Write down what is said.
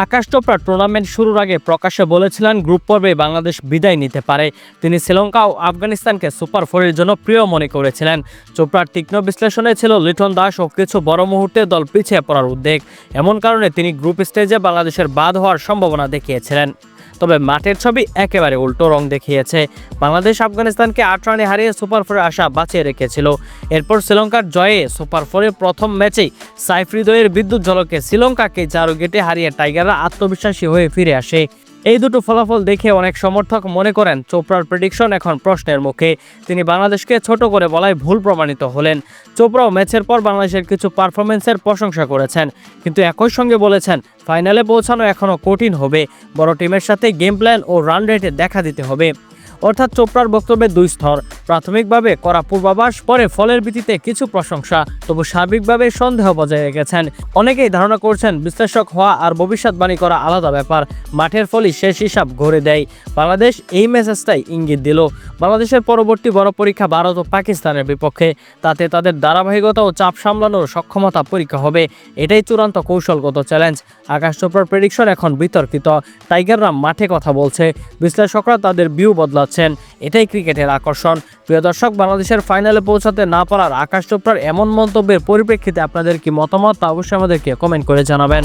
আকাশ Chopra tournament শুরুর আগে প্রকাশ্যে বলেছিলেন, গ্রুপ পর্বে বাংলাদেশ বিদায় নিতে পারে। তিনি শ্রীলঙ্কা ও আফগানিস্তানকে সুপার ফোরের জন্য প্রিয় মনে করেছিলেন। চোপড়ার তীক্ষ্ণ বিশ্লেষণে ছিল, লিটন দাস ও কিছু বড় মুহূর্তে দল পিছিয়ে পড়ার উদ্বেগ। এমন কারণে তিনি গ্রুপ স্টেজে বাংলাদেশের বাদ হওয়ার সম্ভাবনা দেখিয়েছিলেন। তবে মাঠের ছবি একেবারে উল্টো রং দেখিয়েছে। বাংলাদেশ আফগানিস্তানকে আট রানে হারিয়ে সুপার ফোরে আসা বাঁচিয়ে রেখেছিল। এরপর শ্রীলঙ্কার জয়ে সুপার ফোরে প্রথম ম্যাচেই সাইফ বিদ্যুৎ ঝলকে শ্রীলঙ্কাকে চার গেটে হারিয়ে টাইগাররা আত্মবিশ্বাসী হয়ে ফিরে আসে। এই দুটো ফলাফল দেখে অনেক সমর্থক মনে করেন, চোপড়ার প্রেডিকশন এখন প্রশ্নের মুখে। তিনি বাংলাদেশকে ছোট করে বলায় ভুল প্রমাণিত হলেন। চোপড়াও ম্যাচের পর বাংলাদেশের কিছু পারফরমেন্সের প্রশংসা করেছেন। কিন্তু একই সঙ্গে বলেছেন ফাইনালে পৌঁছানো এখনও কঠিন হবে। বড় টিমের সাথে গেম প্ল্যান ও রান রেটে দেখা দিতে হবে। অর্থাৎ চোপড়ার বক্তব্যে দুই স্তর। প্রাথমিকভাবে করা পূর্বাভাস পরে ফলের ভিত্তিতে কিছু প্রশংসা, তবু সার্বিকভাবে সন্দেহ বজায় রেখেছেন। অনেকেই ধারণা করছেন বিশ্লেষক হওয়া আর ভবিষ্যৎবাণী করা আলাদা ব্যাপার। মাঠের ফলই শেষ হিসাব ঘুরে দেয়। বাংলাদেশ এই মেসেজটাই ইঙ্গিত দিল। বাংলাদেশের পরবর্তী বড় পরীক্ষা ভারত ও পাকিস্তানের বিপক্ষে। তাতে তাদের ধারাবাহিকতা ও চাপ সামলানোর সক্ষমতা পরীক্ষা হবে। এটাই চূড়ান্ত কৌশলগত চ্যালেঞ্জ আকাশ চোপড়ার প্রেডিকশন এখন বিতর্কিত। টাইগাররা মাঠে কথা বলছে। বিশ্লেষকরা তাদের ভিউ বদলাচ্ছেন। এটাই ক্রিকেটের আকর্ষণ। প্রিয় দর্শক, বাংলাদেশের ফাইনালে পৌঁছাতে না পারার আকাশ চোপড়ার এমন মন্তব্যের পরিপ্রেক্ষিতে আপনাদের কি মতামত তা অবশ্যই আমাদেরকে কমেন্ট করে জানাবেন।